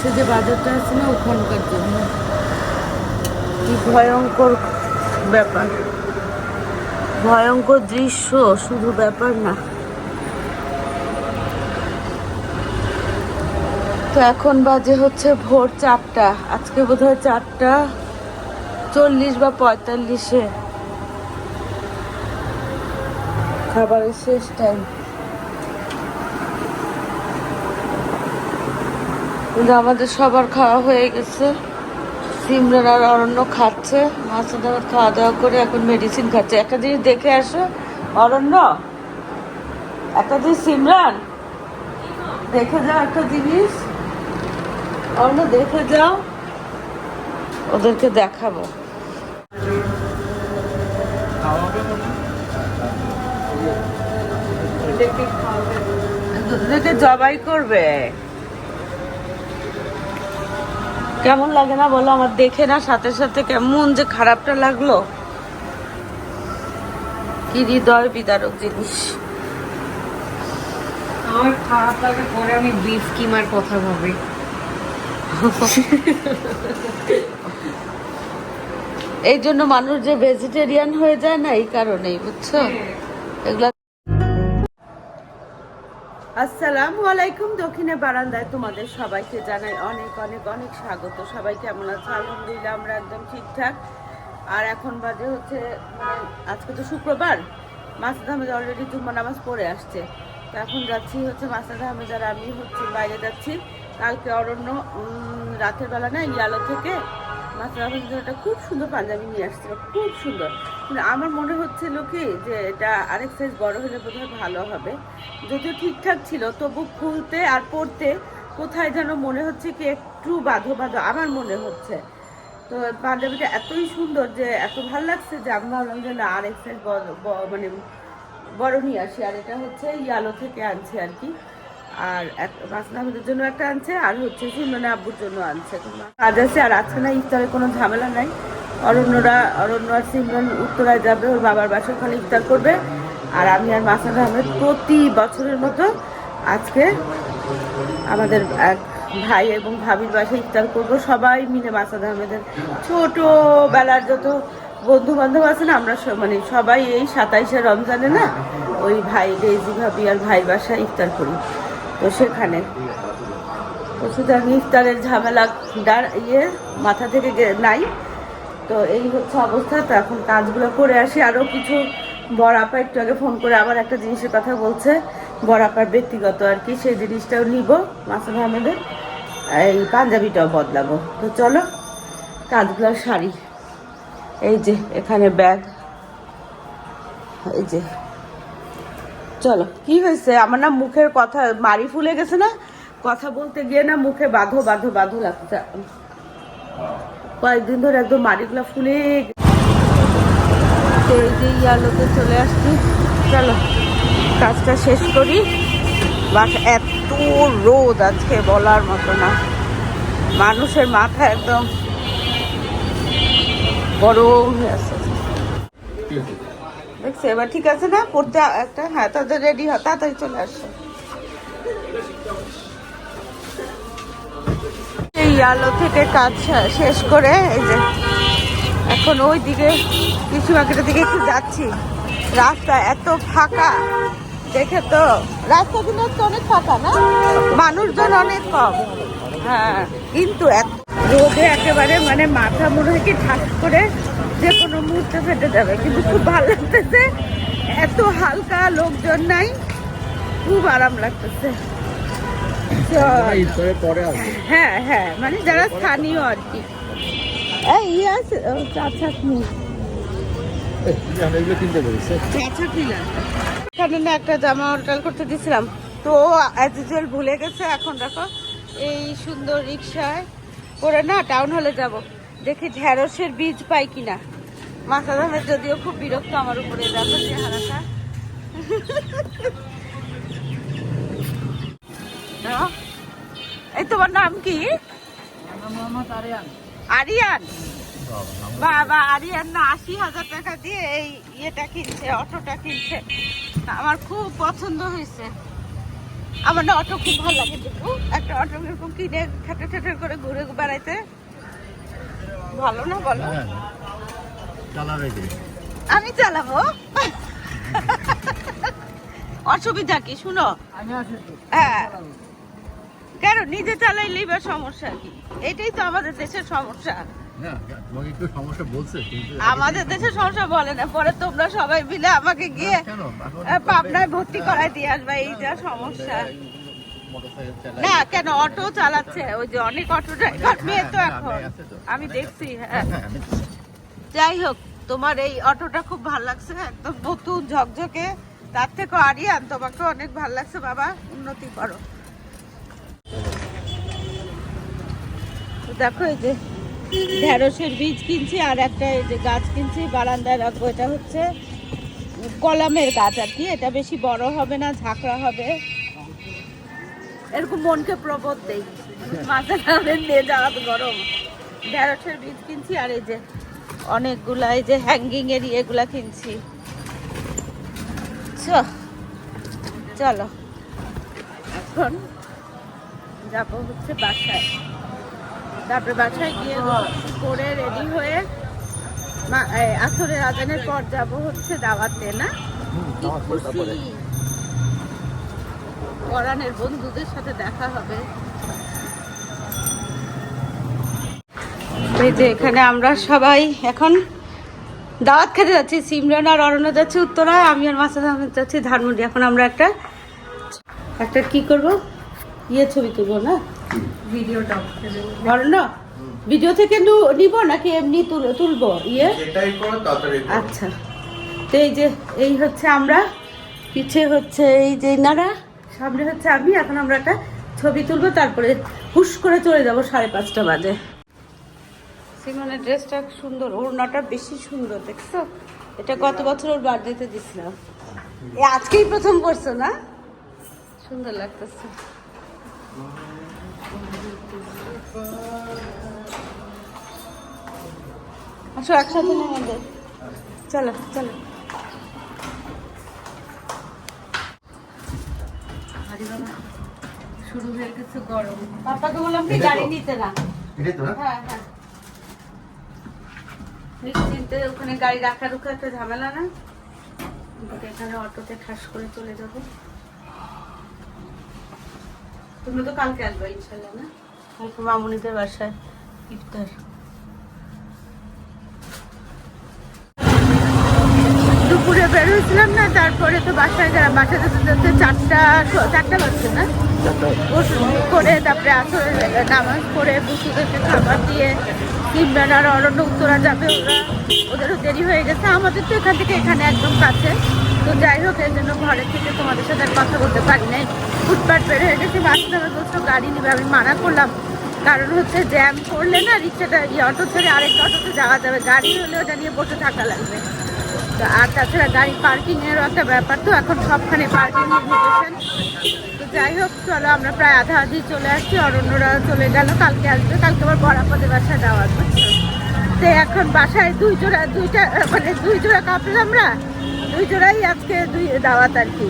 পাশে যে বাজারটা আছে না, ওখানকার জন্য। কি ভয়ঙ্কর ব্যাপার। ভয়ঙ্কর দৃশ্য, শুধু ব্যাপার না। তো এখন বাজে হচ্ছে ভোর চারটা। আজকে বোধ হয় চারটা চল্লিশ বা পঁয়তাল্লিশে। খাবারের শেষ টাইম কিন্তু আমাদের সবার খাওয়া হয়ে গেছে। সিমরান আর অরণ্য খাচ্ছে মাছ দাবার খাওয়া দাওয়া করে এখন মেডিসিন খাচ্ছে। একটা জিনিস দেখে আসো, অরণ্য। একটা জিনিস, সিমরান। দেখে যাও একটা জিনিস। অরণ্য, দেখে যাও। ওদেরকে দেখাবো। জবাই করবে। কেমন লাগে না বলো? আমার দেখে না সাথে সাথে কেমন যে খারাপটা লাগল। কি হৃদয় বিদারক জিনিস। আমার খারাপ লাগে পরে আমি বিফ কিমার কথা ভাবি। এই জন্য মানুষ যে ভেজিটেরিয়ান হয়ে যায় না এই কারণেই বুঝছ? এগুলা আসসালামু আলাইকুম দক্ষিণে বারান্দায় তোমাদের সবাইকে জানাই অনেক অনেক অনেক স্বাগত। সবাই কেমন আছে? আলহামদুলিল্লাহ, আমরা একদম ঠিকঠাক। আর এখন বাজে হচ্ছে, আজকে তো শুক্রবার মাসুদ আহমেদ অলরেডি জুম্মা নামাজ পড়ে আসছে। তো এখন যাচ্ছি হচ্ছে মাসুদ আহমেদ আর আমি হচ্ছে বাইরে যাচ্ছি। কালকে অরণ্য রাতের বেলা না, ইয়ালো থেকে একটা খুব সুন্দর পাঞ্জাবি নিয়ে আসছিল খুব সুন্দর। কিন্তু আমার মনে হচ্ছিল কি, যে এটা আরেক সাইজ বড় হলে বোধহয় ভালো হবে। যদিও ঠিকঠাক ছিল, তবু খুলতে আর পড়তে কোথায় যেন মনে হচ্ছে কি একটু বাঁধো বাঁধো আমার মনে হচ্ছে। তো পাঞ্জাবিটা এতই সুন্দর যে, এত ভালো লাগছে যে আমি ভাবলাম যে না, আরেক সাইজ মানে বড় নিয়ে আসি। আর এটা হচ্ছে ইয়ালো থেকে আনছে আর কি। আর মাসুদ আহমেদের জন্য একটা আনছে, আর হচ্ছে সুন্দনা আব্বুর জন্য আনছে। কাজ আছে আর আজকে না, ইফতারে কোনো ঝামেলা নাই। অরণ্যরা, অরণ্য আর সিমরন উত্তরায় যাবে, ওর বাবার বাসায় ওখানে ইফতার করবে। আর আমি আর মাসুদ আহমেদ প্রতি বছরের মতো আজকে আমাদের এক ভাই এবং ভাবির বাসায় ইফতার করব। সবাই মিলে মাসাদ আহমেদের ছোটবেলার যত বন্ধু বান্ধব আছে না, আমরা মানে সবাই এই সাতাইশে রমজানে না, ওই ভাই রেজি ভাবি আর ভাই বাসায় ইফতার করি। তো সেখানে তো সুতরাং ইফতারের ঝামেলা ডার- ইয়ে মাথা থেকে নাই। তো এই হচ্ছে অবস্থা। তো এখন কাজগুলো করে আসি। আরও কিছু বড় আপা একটু আগে ফোন করে আবার একটা জিনিসের কথা বলছে। বড় আপার ব্যক্তিগত আর কি, সেই জিনিসটাও নিব মাসুদ আহমেদের। এই পাঞ্জাবিটাও বদলাবো। তো চলো, কাজগুলো শাড়ি এই যে, এখানে ব্যাগ। এই যে। চলো। কি হয়েছে? আমার না মুখের কথা মারি ফুলে গেছে না? কথা বলতে গিয়ে না মুখে বাঁধো বাঁধো বাঁধো লাগছে। কয়েকদিন ধরে একদম মাড়িগুলো ফুলে। তো এই যে চলে আসছি। চলো, কাজটা শেষ করি। বাস এত রোদ আজকে বলার মতো না। মানুষের মাথা একদম গরম হয়ে আছে। দেখছ, এবার ঠিক আছে না? পড়তে একটা হ্যাঁ তাদের রেডি হয়, তাড়াতাড়ি চলে আসো। এই আলো থেকে কাজ শেষ করে, এই যে, এখন ওই দিকে কিছু মার্কেটের দিকে একটু যাচ্ছি। রাস্তা এত ফাঁকা, দেখে তো, রাস্তা কিন্তু অনেক ফাঁকা না? মানুষজন অনেক কম। হ্যাঁ কিন্তু এত রোদে একেবারে মানে মাথা মনে হয় কি ঠাস করে যে কোনো মুহূর্তে ফেটে যাবে। কিন্তু খুব ভালো লাগতেছে। এত হালকা লোকজন নাই। খুব আরাম লাগতেছে। হ্যাঁ হ্যাঁ মানে যারা স্থানীয় আর কি। এই ইয়ে আছে চাটনি এখানে না একটা জামা অর্ডার করতে দিয়েছিলাম। তো অ্যাজ ইউজুয়াল ভুলে গেছে। এখন দেখো এই সুন্দর রিক্সায় করে না টাউন হলে যাব। দেখি ঢেঁড়সের বীজ পাই কিনা। মাথা দামের যদিও খুব বিরক্ত আমার উপরে দেখো চেহারাটা? এই তোমার নাম কি? আরিয়ান। বাবা আরিয়ান না আশি হাজার টাকা দিয়ে এই ইয়েটা কিনছে অটোটা কিনছে। আমার খুব পছন্দ হয়েছে। আমার না অটো খুব ভালো লাগে একটা অটো এরকম কিনে ঠেটে ঠেটে করে ঘুরে বেড়াইতে। ভালো না বলো? হ্যাঁ আমি চালাবো। অসুবিধা কি শুনো? হ্যাঁ। কেন নিজে চালাইলেই বা সমস্যা কি? এটাই তো আমাদের দেশের সমস্যা। আমাদের দেশের সমস্যা বলে না পরে তোমরা সবাই মিলে আমাকে গিয়ে পাবনায় ভর্তি করাই দিয়ে আসবে এই যা সমস্যা। না কেন? অটো চালাচ্ছে। ওই যে অনেক অটো ড্রাইভার মেয়ে তো হ্যাঁ, এখন। আমি দেখছি হ্যাঁ। হ্যাঁ যাই হোক তোমার এই অটোটা খুব ভালো লাগছে একদম নতুন ঝকঝকে। তার থেকে আরিয়ান তোমাকে অনেক ভালো লাগছে বাবা। উন্নতি করো। দেখো এই যে ঢেঁড়সের বীজ কিনছি আর একটা এই যে গাছ কিনছি বারান্দায় রাখব এটা হচ্ছে কলামের গাছ আর কি। এটা বেশি বড় হবে না ঝাঁকড়া হবে। এরকম মনকে প্রবোধ দেই। মাথা ঘামে নিয়ে যাওয়া গরম। ঢেঁড়সের বীজ কিনছি আর এই যে অনেকগুলা এই যে হ্যাঙ্গিং এর এগুলা কিনছি। চলো। এখন যাব হচ্ছে বাসায়। তারপরে বাসায় গিয়ে করে রেডি হয়ে মা আসরের আজানের পর যাব হচ্ছে দাওয়াতে না? কি খুশি। পরাণের বন্ধুদের সাথে দেখা হবে। এই যে এখানে আমরা সবাই এখন দাওয়াত খেতে যাচ্ছি সিমরান আর অরণ্য যাচ্ছে উত্তরায় আমি আর মাসাদ আহমেদ যাচ্ছি ধানমন্ডি। এখন আমরা একটা একটা কি করব? ইয়ে ছবি তুলবো না? ভিডিওটা। অরণ্য ভিডিও থেকে নিব নাকি এমনি তুল- তুলবো? ইয়ে। আচ্ছা। তো এই যে এই হচ্ছে আমরা পিছে হচ্ছে এই যে নারা সামনে হচ্ছে আমি, এখন আমরা একটা ছবি তুলবো, তারপরে হুশ করে চলে যাব সাড়ে পাঁচটা বাজে। সিমনের ড্রেসটা সুন্দর, ওড়নাটা বেশি সুন্দর, দেখছ? এটা গত বছর ওর বার্থডেতে দিছিলাম এ আজকেই প্রথম করছ না? সুন্দর লাগতেছে। আসো একসাথে নেই আমাদের চলো চলো আরে বাবা, শুরু হয়ে গেছে গরম। পাপাকে বললাম কি গাড়ি নিতে না। এটাই তো হ্যাঁ হ্যাঁ। নিশ্চিন্তে ওখানে গাড়ি রাখা রুখা একটা ঝামেলা না? এখানে অটোতে ঠাস করে চলে যাব। তুমি তো কালকে আসবে ইনশাল্লাহ না? কালকে মামুনিদের বাসায় ইফতার। দুপুরে বের হয়েছিলাম না তারপরে তো বাসায় গেলাম বাসায় যেতে যেতে চারটা চারটা বাজছে না? করে তারপরে আসরে নামাজ পড়ে বুসুদেরকে খাবার দিয়ে ইমরান আর অরণ্য উত্তরা যাবে ওরা। ওদেরও দেরি হয়ে গেছে। আমাদের তো এখান থেকে এখানে একদম কাছে। তো যাই হোক এর জন্য ঘরে থেকে তোমাদের সাথে আর কথা বলতে পারি নাই। ফুটপাট বের হয়ে গেছে বাসে আমার দোস্ত গাড়ি নিবে। আমি মানা করলাম। কারণ হচ্ছে জ্যাম করলে না রিক্সাটা অটো ছেড়ে আরেকটা অটোতে যাওয়া যাবে। গাড়ি হলে ওটা নিয়ে বসে থাকা লাগবে। তো আর তাছাড়া গাড়ি পার্কিংয়েরও একটা ব্যাপার তো, এখন সবখানে পার্কিং ইনভিটেশন তো যাই হোক, চলো আমরা প্রায় আধা আধি চলে আসছি, অরণ্যরা চলে গেল, কালকে আসবে, কালকে আবার বরাপদের বাসায় যাওয়া তো এখন বাসায় দুই জোড়া, দুইটা মানে দুই জোড়া কাপড় আমরা, দুই জোড়াই আজকে দুই দাওয়াত আর কি।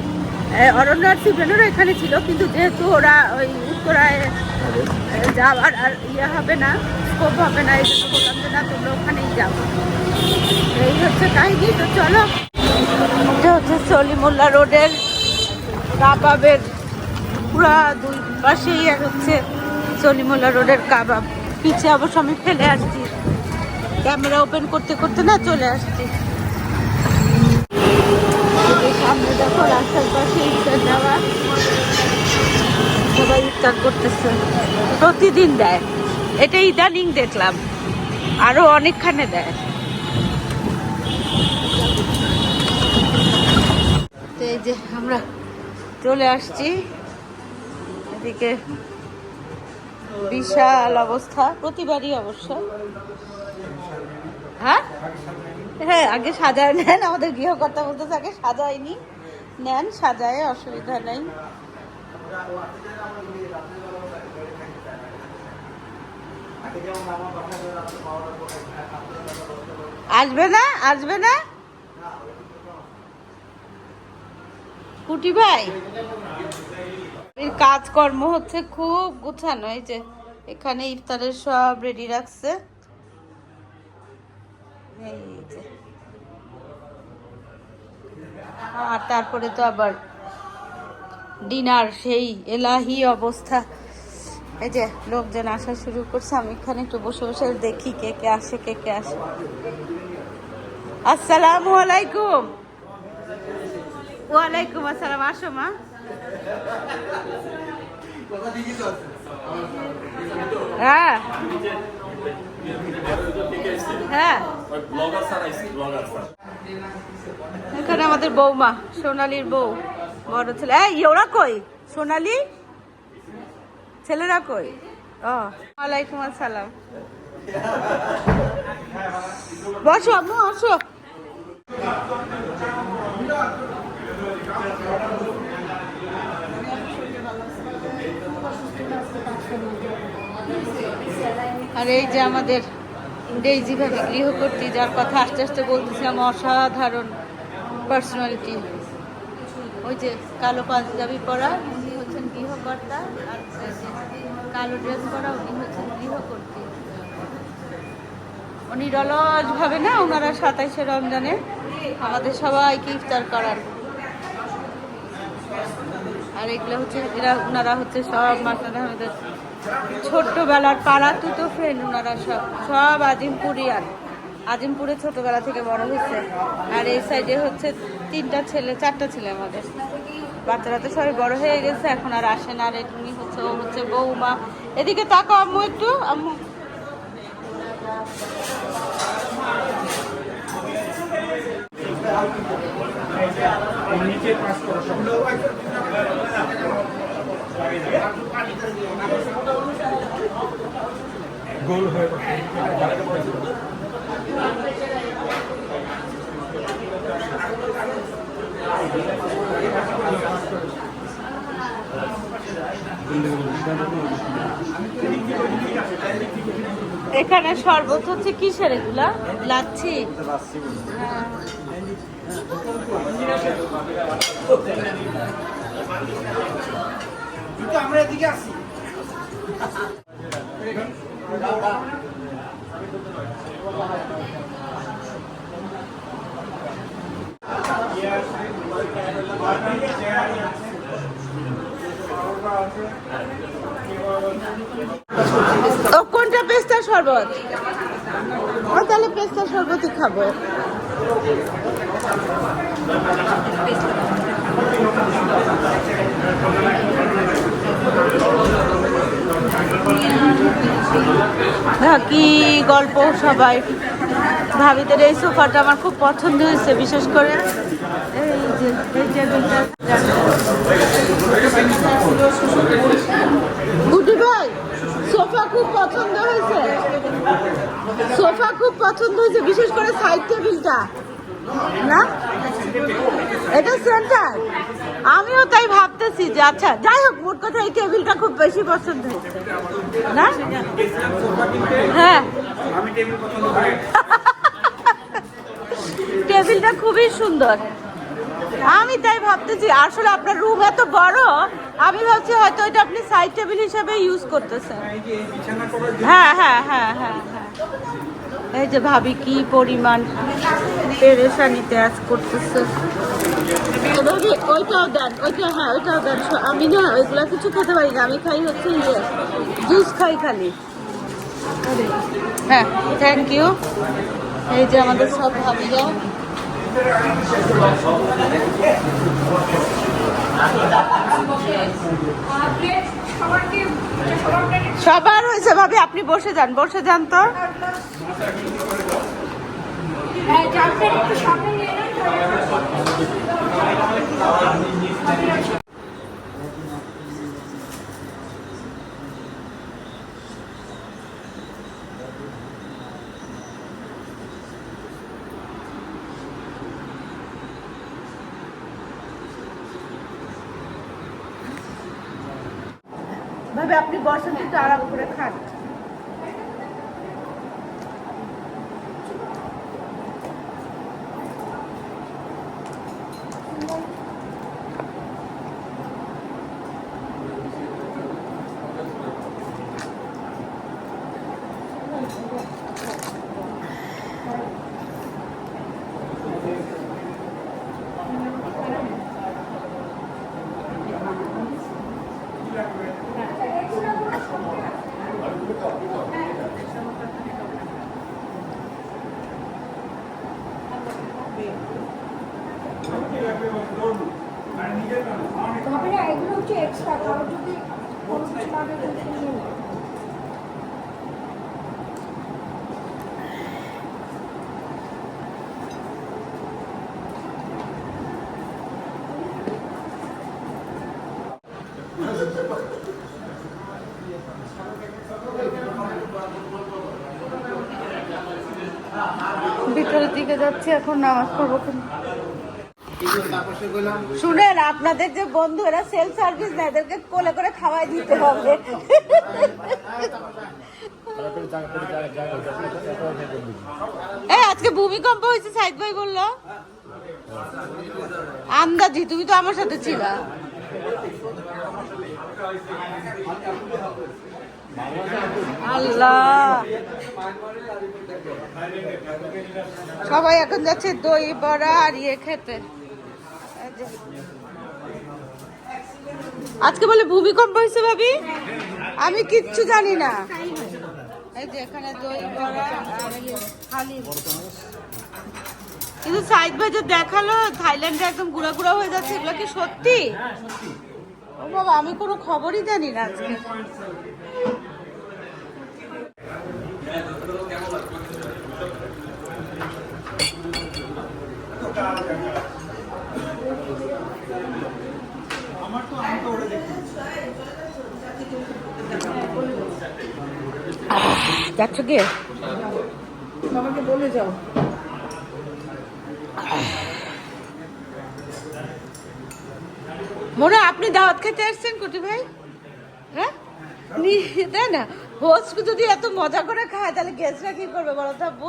অরণ্য আর শিবেনেরও এখানে ছিল, কিন্তু যেহেতু ওরা ওই উত্তরায় যাওয়ার আর ইয়ে হবে না স্কোপ হবে না, এই জন্য বললাম যে না, তোমরা ওখানেই যাব এই হচ্ছে কাহিনী, তো চলো। এটা হচ্ছে সলিমুল্লাহ রোডের কাবাবের পুরা দুই পাশেই হচ্ছে সলিমুল্লাহ রোডের কাবাব। পিছে অবশ্য আমি ফেলে আসছি। ক্যামেরা ওপেন করতে করতে না চলে আসছি এই যে সামনে দেখো রাস্তার পাশে ইফতার দেওয়া ইফতার করতেছে। প্রতিদিন দেয়। এটা ইদানিং দেখলাম। আরও অনেকখানে দেয়। তো এই যে আমরা চলে আসছি। এদিকে বিশাল অবস্থা। প্রতিবারই অবশ্য। হ্যাঁ? হ্যাঁ আগে সাজায় নেন। আমাদের গৃহকর্তা বলতেছে আগে সাজায়নি। নেন, সাজায়, অসুবিধা নেই। আসবে না? আসবে না? কুটি ভাই? কাজকর্ম হচ্ছে খুব গুছানো এই যে এখানে ইফতারের সব রেডি রাখছে। এই যে। আর তারপরে তো আবার ডিনার সেই এলাহি অবস্থা। এই যে লোকজন আসা শুরু করছে, আমি এখানে একটু বসে বসে দেখি কে কে আসে, কে কে আসে। আসসালামু আলাইকুম। ওয়ালাইকুম আসসালাম, আসো মা। হ্যাঁ। হ্যাঁ। এখানে আমাদের বৌমা, সোনালির বউ, বড় ছেলে। এই, ওরা কই? সোনালি? ছেলেরা কই? ও, ওয়ালাইকুম আসসালাম। বসো, আম্মু, আসো। আর এই যে আমাদের ডেইজি ভাবে গৃহকর্ত্রী, যার কথা আস্তে আস্তে বলতেছিলাম অসাধারণ পার্সোনালিটি ওই যে কালো পাঞ্জাবি পরা, উনি হচ্ছেন গৃহকর্তা, আর কালো ড্রেস পরা উনি হচ্ছেন গৃহকর্ত্রী। উনি রলজ ভাবে না ওনারা সাতাইশে রমজানে আমাদের সবাইকে ইফতার করার আর এগুলো হচ্ছে, এরা ওনারা হচ্ছে সব মাসাদ আহমেদের ছোট্টবেলার পাড়া তুতো ফ্রেন্ড ওনারা সব সব আজিমপুরিয়ান। আজিমপুরে ছোটবেলা থেকে বড় হয়েছে। আর এই সাইডে হচ্ছে তিনটা ছেলে, চারটা ছেলে আমাদের। বাচ্চারা তো সবাই বড় হয়ে গেছে, এখন আর আসে না আর এমনি হচ্ছে ও হচ্ছে বৌমা। এদিকে তাকো আম্মু একটু, আম্মু। এখানে শরবত হচ্ছে কিসের এগুলা লাচ্ছি হ্যাঁ। ও কোনটা পেস্তা শরবত? ও তাহলে পেস্তা শরবতই খাব। হ্যাঁ, কি গল্প সবাই। ভাবিদের এই সোফাটা আমার খুব পছন্দ হয়েছে বিশেষ করে এই যে গুডি ভাই সোফা খুব পছন্দ হয়েছে। সোফা খুব পছন্দ হয়েছে বিশেষ করে সাইড টেবিলটা না? এটা সেন্টার আমিও তাই ভাবতেছি যে আচ্ছা যাই হোক মোট কথা এই টেবিলটা খুব বেশি পছন্দ হয়েছে। না? হ্যাঁ। টেবিলটা খুবই সুন্দর। আমি তাই ভাবতেছি, আসলে আপনার রুম এত বড়, আমি ভাবছি হয়তো এটা আপনি সাইড টেবিল হিসেবে ইউজ করতেছেন। হ্যাঁ হ্যাঁ হ্যাঁ হ্যাঁ হ্যাঁ। এই যে ভাবি কি পরিমাণ পেরেশানিতে আজ করতেছে। ওইটাও দেন ওইটা হ্যাঁ ওইটাও দেন। আমি না ওইগুলা কিছু খেতে পারি না, আমি খাই হচ্ছে ইয়ে জুস খাই খালি। হ্যাঁ থ্যাংক ইউ এই যে আমাদের সব ভাবিরা। সবার হয়েছে ভাবি আপনি বসে যান বসে যান তো। ভাবে আপনি বসেন একটু আরাম করে খান। যাচ্ছি, এখন নামাজ পড়ব শুনেন, আপনাদের যে বন্ধু এরা সেলফ সার্ভিস না এদেরকে কোলে করে খাওয়াই দিতে হবে। এই, আজকে ভূমিকম্প হয়েছে, সাইদ ভাই বলল। আন্দাজি তুমি তো আমার সাথে ছিলা। আল্লাহ। সবাই এখন যাচ্ছে দই বড়া আর ইয়ে খেতে। আজকে বলে ভূমিকম্প হয়েছে ভাবি? আমি কিচ্ছু জানি না। দই বড়া ইয়ে কিন্তু সাইদ ভাই যে দেখাল, থাইল্যান্ডে একদম গুঁড়া গুঁড়া হয়ে যাচ্ছে, এগুলো কি সত্যি? ও বাবা, আমি কোনো খবরই জানি না আজকে। যাচ্ছ কি বাবাকে বলে যাও। মনে হয় আপনি দাওয়াত খেতে আসছেন কুটি ভাই? হ্যাঁ? নি- তাই না। হোস্ট যদি এত মজা করে খায় তাহলে গেস্টরা কি করবে বলো তো আব্বু?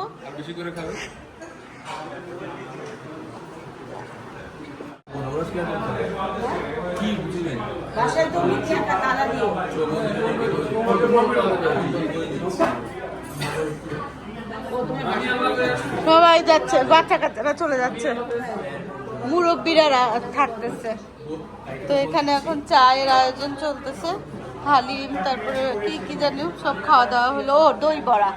বাসায় তো তালা দিয়ে। সবাই যাচ্ছে বাচ্চা কাচ্চারা চলে যাচ্ছে। মুরব্বীরা থাকতেছে। তো এখানে এখন চায়ের আয়োজন চলতেছে। হালিম তারপরে কি কি জানি সব খাওয়া দাওয়া হলো। ও দই বড়া।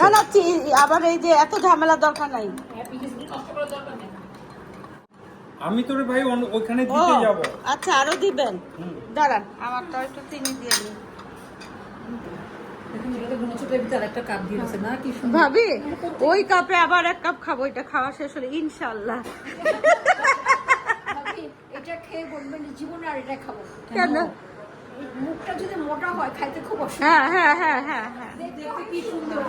না না আবার এই যে এত ঝামেলা দরকার নাই। আমি তোর ভাই ওইখানে দিতে যাব। আচ্ছা আরও দিবেন। দাঁড়ান আমারটা একটু চিনি দিয়ে দিন। ভাবি ওই কাপে আবার এক কাপ খাব এটা খাওয়া শেষ হলে ইনশাল্লাহ এটা খেয়ে বলবেন জীবনে আর এটা খাব। কেন? মুখটা যদি মোটা হয় খাইতে খুব অসুবিধা। হ্যাঁ হ্যাঁ হ্যাঁ হ্যাঁ হ্যাঁ। দেখতে কি সুন্দর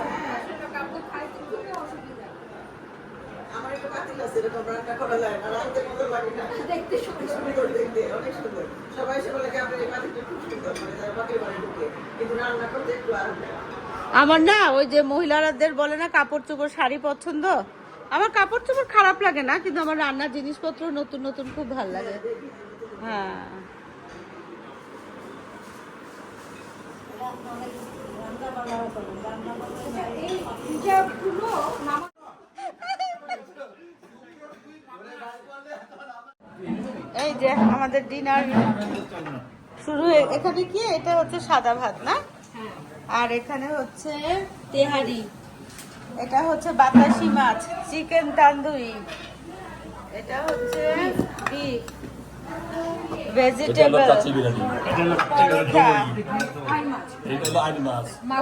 সেটা কাউকে খাইতে খুবই অসুবিধা দেখতে সুন্দর আমার না। ওই যে মহিলাদের বলে না কাপড় চোপড় শাড়ি পছন্দ? আমার কাপড় চোপড় খারাপ লাগে না কিন্তু আমার রান্নার জিনিসপত্র নতুন নতুন খুব ভালো লাগে। হ্যাঁ হিজাবগুলো নামা এই যে আমাদের ডিনার শুরু এখানে কি? এটা হচ্ছে সাদা ভাত না? আর এখানে হচ্ছে তেহারি। এটা হচ্ছে বাতাসি মাছ চিকেন তান্দুরি। এটা হচ্ছে বিফ ভেজিটেবল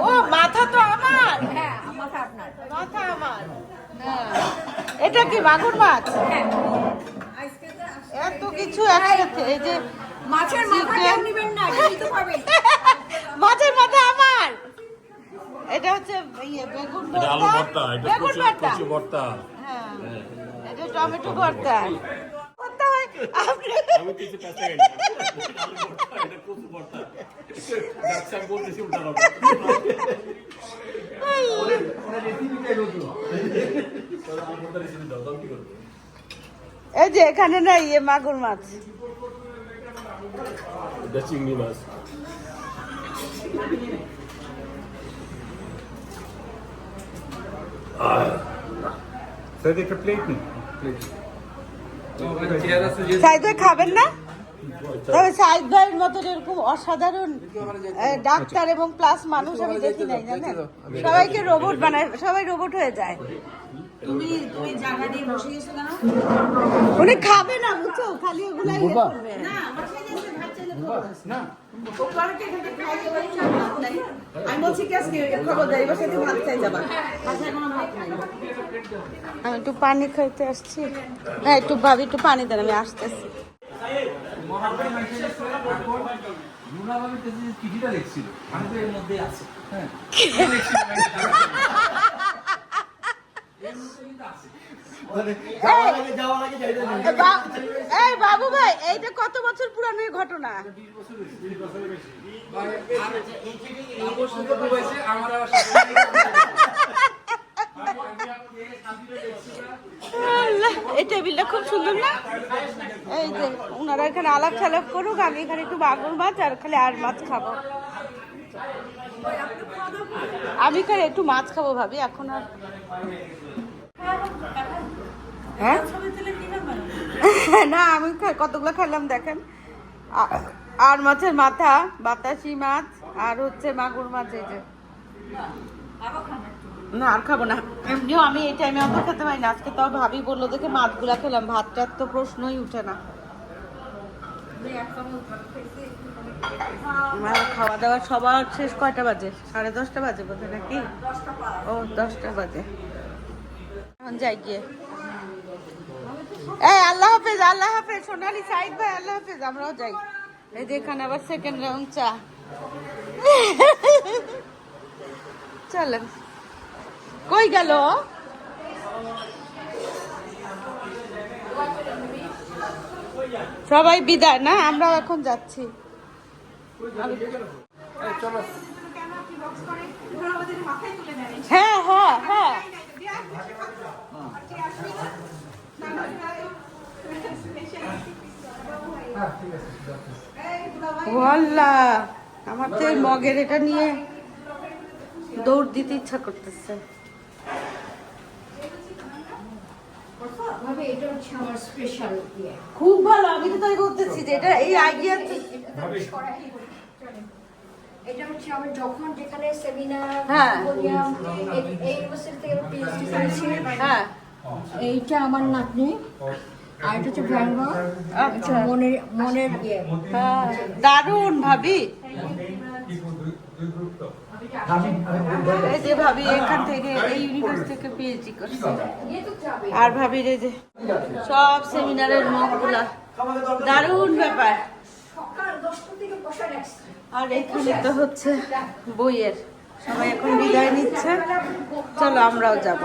ও মাথা তো আমার! হ্যাঁ আমাকে আপনার। মাথা আমার। হ্যাঁ। এটা কি মাগুর মাছ? এত কিছু একসাথে এই যে মাছের মাথা. নিবেন না এটাই তো পাবেন মাছের মাথা আমার। এটা হচ্ছে ইয়ে বেগুন এটা আলু ভর্তা। ভর্তা বেগুন কচু ভর্তা। কচু ভর্তা। হ্যাঁ এটা টমেটো ভর্তা। ভর্তা হয় আপনি আমি কিছু কাছে ভর্তা এটা কচু ভর্তা। বলতেছি উল্টা ভর্তা। রেসিপি দাও দাও কি করবে? এই যে এখানে না ইয়ে মাগুর মাছ। চিংড়ি মাছ। খাবেন না? তবে সাইদ ভাইয়ের মতো এরকম অসাধারণ ডাক্তার এবং প্লাস মানুষ আমি দেখি নাই জানেন? সবাইকে রোবট বানায় সবাই রোবট হয়ে যায়। তুমি তুমি জায়গা দিয়ে বসে গেছো কেন? উনি খাবে না বুঝছ? খালি ওগুলাই ইয়ে করবে। না। আমি বলছি কি খবর দেয়? এবার সাথে ভাত খাই যাবা। বাসায় কোনো ভাত নাই। আমি একটু পানি খাইতে আসছি। হ্যাঁ একটু ভাবি একটু পানি দেন আমি আসতেছি। চিঠিটা লিখছিল আমি তো এর মধ্যে আছি। হ্যাঁ। এইটা কত বছর পুরানো ঘটনা? এই টেবিলটা খুব সুন্দর না? এই যে, ওনারা এখানে আলাপ চালাপ করুক, আমি এখানে একটু মাগুর মাছ আর খালি আর মাছ খাব। আমি এখানে একটু মাছ খাব ভাবি, এখন আর হ্যাঁ? না, আমি কতগুলো খেলাম দেখেন। আর মাছের মাথা, বাতাসি মাছ, আর হচ্ছে মাগুর মাছ এই যে। না, আর খাব না। এমনিও আমি এই টাইমে অত খেতে পারি না। আজকে তো ভাবি বলল দেখে মাছগুলা খেলাম। ভাতটার তো প্রশ্নই উঠে না। আমার খাওয়া দাওয়া সবার শেষ কয়টা বাজে? সাড়ে দশটা বাজে বোধহয় নাকি? ও, দশটা বাজে। এখন যাই গিয়ে। এই, আল্লাহ হাফেজ আল্লাহ হাফেজ, সোনালি সাইদ ভাই, আল্লাহ হাফেজ, আমরাও যাই। এই যে এখানে আবার সেকেন্ড রাউন্ড চা। চলেন। কই গেল? সবাই বিদায়, না? আমরা এখন যাচ্ছি। হ্যাঁ হ্যাঁ হ্যাঁ। আমার তো মগের এটা নিয়ে দৌড় দিতে ইচ্ছা করতেছে। এটা হচ্ছে আমার স্পেশাল ইয়ে। খুব ভালো আমি তো তাই বলতেছি যে এটা এই আইডিয়া এটা হচ্ছে আমি যখন যেখানে সেমিনার হ্যাঁ। এই- এই থেকে পিএইচডি করেছি হ্যাঁ। এইটা আমার নাতনি। আর এটা হচ্ছে আচ্ছা। মনের মনের ইয়ে। হ্যাঁ, দারুণ ভাবি। ভাবি আর ভাবির এই যে সব সেমিনারের মগগুলা। দারুণ ব্যাপার। আর এখানে তো হচ্ছে বইয়ের। সবাই এখন বিদায় নিচ্ছে। চলো আমরাও যাব।